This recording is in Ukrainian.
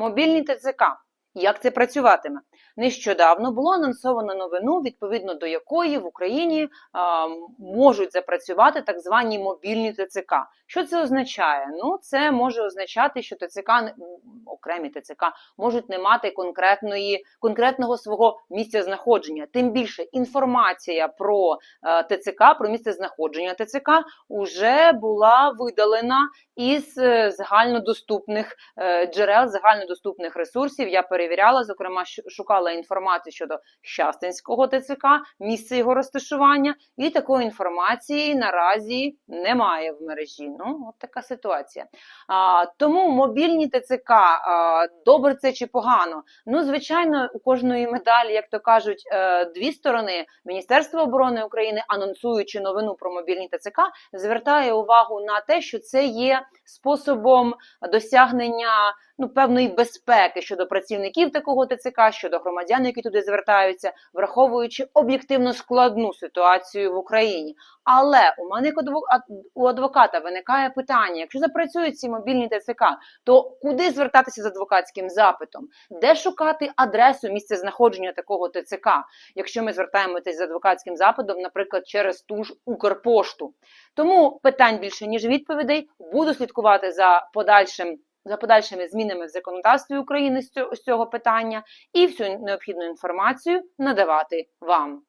Мобільний ТЦК. Як це працюватиме? Нещодавно було анонсовано новину, відповідно до якої в Україні а, можуть запрацювати так звані мобільні ТЦК. Що це означає? Ну, це може означати, що ТЦК окремі ТЦК можуть не мати конкретної конкретного свого місця знаходження. Тим більше інформація про е, ТЦК, про місце знаходження ТЦК вже була видалена із е, загальнодоступних е, джерел, загальнодоступних ресурсів. Я перевіряла, зокрема, шукала інформацію щодо Щастинського ТЦК, місце його розташування, і такої інформації наразі немає в мережі. Ну, от така ситуація. А, тому мобільні ТЦК, а, добре це чи погано? Ну, звичайно, у кожної медалі, як то кажуть, е, дві сторони. Міністерство оборони України, анонсуючи новину про мобільні ТЦК, звертає увагу на те, що це є способом досягнення ну певної безпеки щодо працівників такого ТЦК, щодо громадян, які туди звертаються, враховуючи об'єктивно складну ситуацію в Україні. Але у мене як у адвоката виникає питання: якщо запрацюють ці мобільні ТЦК, то куди звертатися з адвокатським запитом? Де шукати адресу місця знаходження такого ТЦК, якщо ми звертаємося з адвокатським запитом, наприклад, через ту ж Укрпошту? Тому питань більше ніж відповідей. Буду слідкувати за подальшим. За подальшими змінами в законодавстві України з цього, питання і всю необхідну інформацію надавати вам.